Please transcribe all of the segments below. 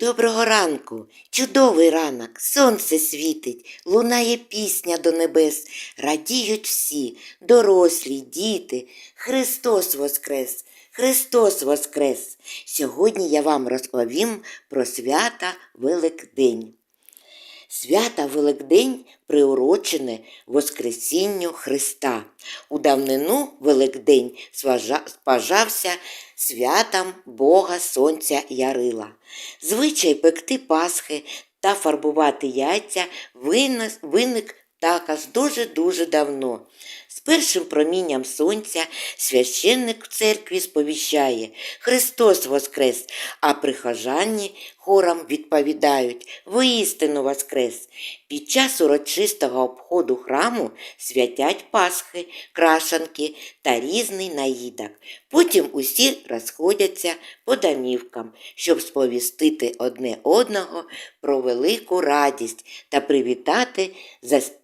Доброго ранку, чудовий ранок, сонце світить, лунає пісня до небес, радіють всі, дорослі, діти. Христос Воскрес! Христос Воскрес! Сьогодні я вам розповім про свята Великдень. Свята Великдень приурочене Воскресінню Христа. У давнину Великдень спажався святам Бога Сонця Ярила. Звичай пекти Пасхи та фарбувати яйця виник також дуже-дуже давно. З першим промінням сонця священник в церкві сповіщає Христос Воскрес, а прихожані хором відповідають Воістину Воскрес. Під час урочистого обходу храму святять Пасхи, крашанки та різний наїдок. Потім усі розходяться по домівкам, щоб сповістити одне одного про велику радість та привітати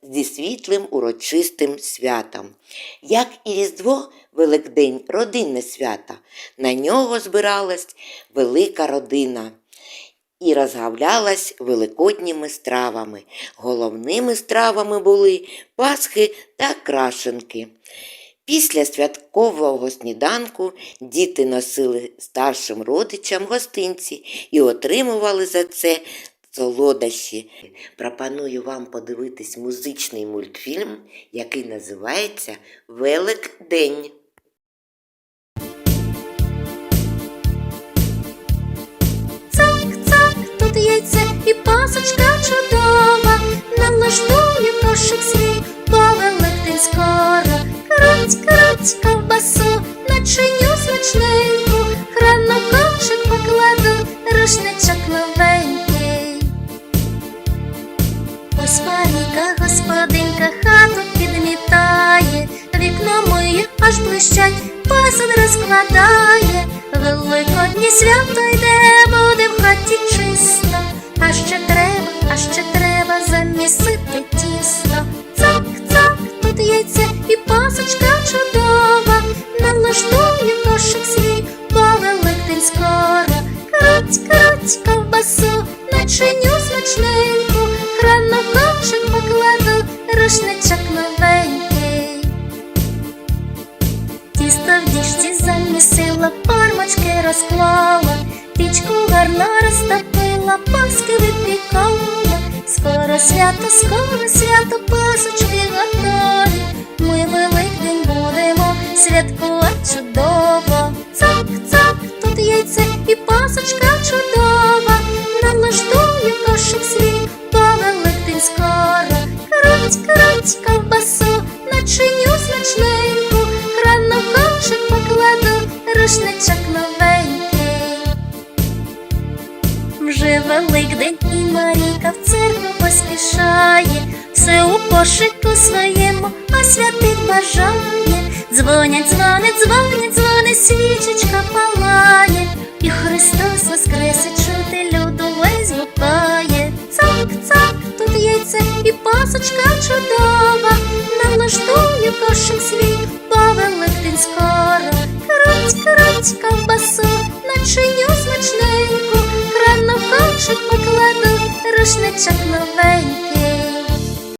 зі світлим урочистим святом. Як і Різдво, Великдень родинне свято. На нього збиралась велика родина і розгавлялась великодніми стравами. Головними стравами були пасхи та крашенки. Після святкового сніданку діти носили старшим родичам гостинці і отримували за це солодощі. Пропоную вам подивитись музичний мультфільм, який називається Великдень. Цак-цак, тут яйце і пасочка чудова, налаштує кошик свій, бо Великдень скоро. Крать, крать, ковбасу, начиню аж блищать, посуд розкладає. Великодні свято йде, буде в хаті чисто, а ще треба, а ще треба замісити тісто. Цак, цак, тут яйце і пасочка чудова, налаштує кошик свій, бо Великдень скоро. Крать, крать, ковбасу, начиню смачненьку, Тісто замісила, формочки розклала, пічку гарно розтопила, паски випікала. Скоро свято, скоро свято, пасочки готові. Ми великдень будемо святкувати чудово. Цак, цак, тут яйце і пасочка чудова. Налаштує кошик свій, бо великдень скоро. Крать, крать, ковбасу, начиню смачненьку, рушничок новенький. Вже Великдень і Марійка в церкву поспішає, все у кошику своєму, а святих бажає. Дзвонять, дзвонить, дзвонить, дзвонить, свічечка палає, і Христос воскресе чути люду весь гукає. Цак, цак, тут яйце і пасочка чудова,